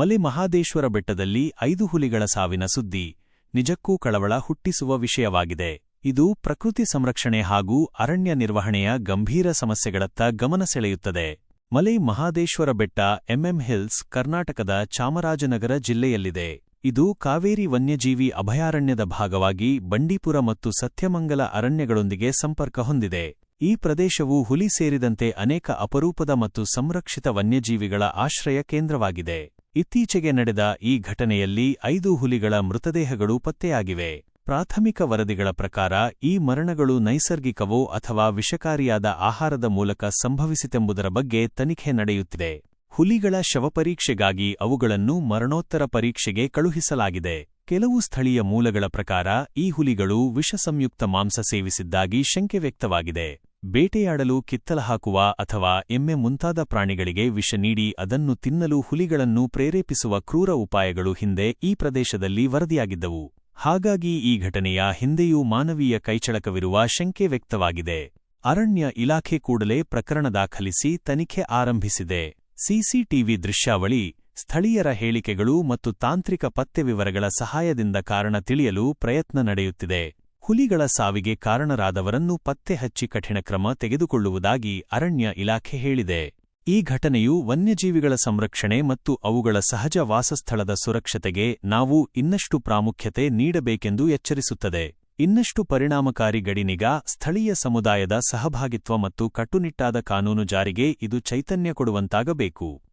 ಮಲೆ ಮಹಾದೇಶ್ವರ ಬೆಟ್ಟದಲ್ಲಿ ಐದು ಹುಲಿಗಳ ಸಾವಿನ ಸುದ್ದಿ. ನಿಜಕ್ಕೂ ಕಳವಳ ಹುಟ್ಟಿಸುವ ವಿಷಯವಾಗಿದೆ. ಇದು ಪ್ರಕೃತಿ ಸಂರಕ್ಷಣೆ ಹಾಗೂ ಅರಣ್ಯ ನಿರ್ವಹಣೆಯ ಗಂಭೀರ ಸಮಸ್ಯೆಗಳತ್ತ ಗಮನ ಸೆಳೆಯುತ್ತದೆ. ಮಲೈ ಮಹಾದೇಶ್ವರ ಬೆಟ್ಟ ಎಂಎಂ ಹಿಲ್ಸ್, ಕರ್ನಾಟಕದ ಚಾಮರಾಜನಗರ ಜಿಲ್ಲೆಯಲ್ಲಿದೆ. ಇದು ಕಾವೇರಿ ವನ್ಯಜೀವಿ ಅಭಯಾರಣ್ಯದ ಭಾಗವಾಗಿ ಬಂಡೀಪುರ ಮತ್ತು ಸತ್ಯಮಂಗಲ ಅರಣ್ಯಗಳೊಂದಿಗೆ ಸಂಪರ್ಕ ಹೊಂದಿದೆ. ಈ ಪ್ರದೇಶವು ಹುಲಿ ಸೇರಿದಂತೆ ಅನೇಕ ಅಪರೂಪದ ಮತ್ತು ಸಂರಕ್ಷಿತ ವನ್ಯಜೀವಿಗಳ ಆಶ್ರಯ ಕೇಂದ್ರವಾಗಿದೆ. ಇತ್ತೀಚೆಗೆ ನಡೆದ ಈ ಘಟನೆಯಲ್ಲಿ ಐದು ಹುಲಿಗಳ ಮೃತದೇಹಗಳು ಪತ್ತೆಯಾಗಿವೆ. ಪ್ರಾಥಮಿಕ ವರದಿಗಳ ಪ್ರಕಾರ ಈ ಮರಣಗಳು ನೈಸರ್ಗಿಕವೋ ಅಥವಾ ವಿಷಕಾರಿಯಾದ ಆಹಾರದ ಮೂಲಕ ಸಂಭವಿಸಿತೆಂಬುದರ ಬಗ್ಗೆ ತನಿಖೆ ನಡೆಯುತ್ತಿದೆ. ಹುಲಿಗಳ ಶವಪರೀಕ್ಷೆಗಾಗಿ ಅವುಗಳನ್ನು ಮರಣೋತ್ತರ ಪರೀಕ್ಷೆಗೆ ಕಳುಹಿಸಲಾಗಿದೆ. ಕೆಲವು ಸ್ಥಳೀಯ ಮೂಲಗಳ ಪ್ರಕಾರ ಈ ಹುಲಿಗಳು ವಿಷಸಂಯುಕ್ತ ಮಾಂಸ ಸೇವಿಸಿದ್ದಾಗಿ ಶಂಕೆ ವ್ಯಕ್ತವಾಗಿದೆ. ಬೇಟೆಯಾಡಲು ಕಿತ್ತಲ ಹಾಕುವ ಅಥವಾ ಎಮ್ಮೆ ಮುಂತಾದ ಪ್ರಾಣಿಗಳಿಗೆ ವಿಷ ನೀಡಿ ಅದನ್ನು ತಿನ್ನಲು ಹುಲಿಗಳನ್ನು ಪ್ರೇರೇಪಿಸುವ ಕ್ರೂರ ಉಪಾಯಗಳು ಹಿಂದೆ ಈ ಪ್ರದೇಶದಲ್ಲಿ ವರದಿಯಾಗಿದ್ದವು. ಹಾಗಾಗಿ ಈ ಘಟನೆಯ ಹಿಂದೆಯೂ ಮಾನವೀಯ ಕೈಚಳಕವಿರುವ ಶಂಕೆ ವ್ಯಕ್ತವಾಗಿದೆ. ಅರಣ್ಯ ಇಲಾಖೆ ಕೂಡಲೇ ಪ್ರಕರಣ ದಾಖಲಿಸಿ ತನಿಖೆ ಆರಂಭಿಸಿದೆ. ಸಿಸಿಟಿವಿ ದೃಶ್ಯಾವಳಿ, ಸ್ಥಳೀಯರ ಹೇಳಿಕೆಗಳು ಮತ್ತು ತಾಂತ್ರಿಕ ಪತ್ತೆ ವಿವರಗಳ ಸಹಾಯದಿಂದ ಕಾರಣ ತಿಳಿಯಲು ಪ್ರಯತ್ನ ನಡೆಯುತ್ತಿದೆ. ಹುಲಿಗಳ ಸಾವಿಗೆ ಕಾರಣರಾದವರನ್ನು ಪತ್ತೆ ಹಚ್ಚಿ ಕಠಿಣ ಕ್ರಮ ತೆಗೆದುಕೊಳ್ಳುವುದಾಗಿ ಅರಣ್ಯ ಇಲಾಖೆ ಹೇಳಿದೆ. ಈ ಘಟನೆಯು ವನ್ಯಜೀವಿಗಳ ಸಂರಕ್ಷಣೆ ಮತ್ತು ಅವುಗಳ ಸಹಜ ವಾಸಸ್ಥಳದ ಸುರಕ್ಷತೆಗೆ ನಾವು ಇನ್ನಷ್ಟು ಪ್ರಾಮುಖ್ಯತೆ ನೀಡಬೇಕೆಂದು ಎಚ್ಚರಿಸುತ್ತದೆ. ಇನ್ನಷ್ಟು ಪರಿಣಾಮಕಾರಿ ಗಡಿನಿಗಾ, ಸ್ಥಳೀಯ ಸಮುದಾಯದ ಸಹಭಾಗಿತ್ವ ಮತ್ತು ಕಟ್ಟುನಿಟ್ಟಾದ ಕಾನೂನು ಜಾರಿಗೆ ಇದು ಚೈತನ್ಯ ಕೊಡುವಂತಾಗಬೇಕು.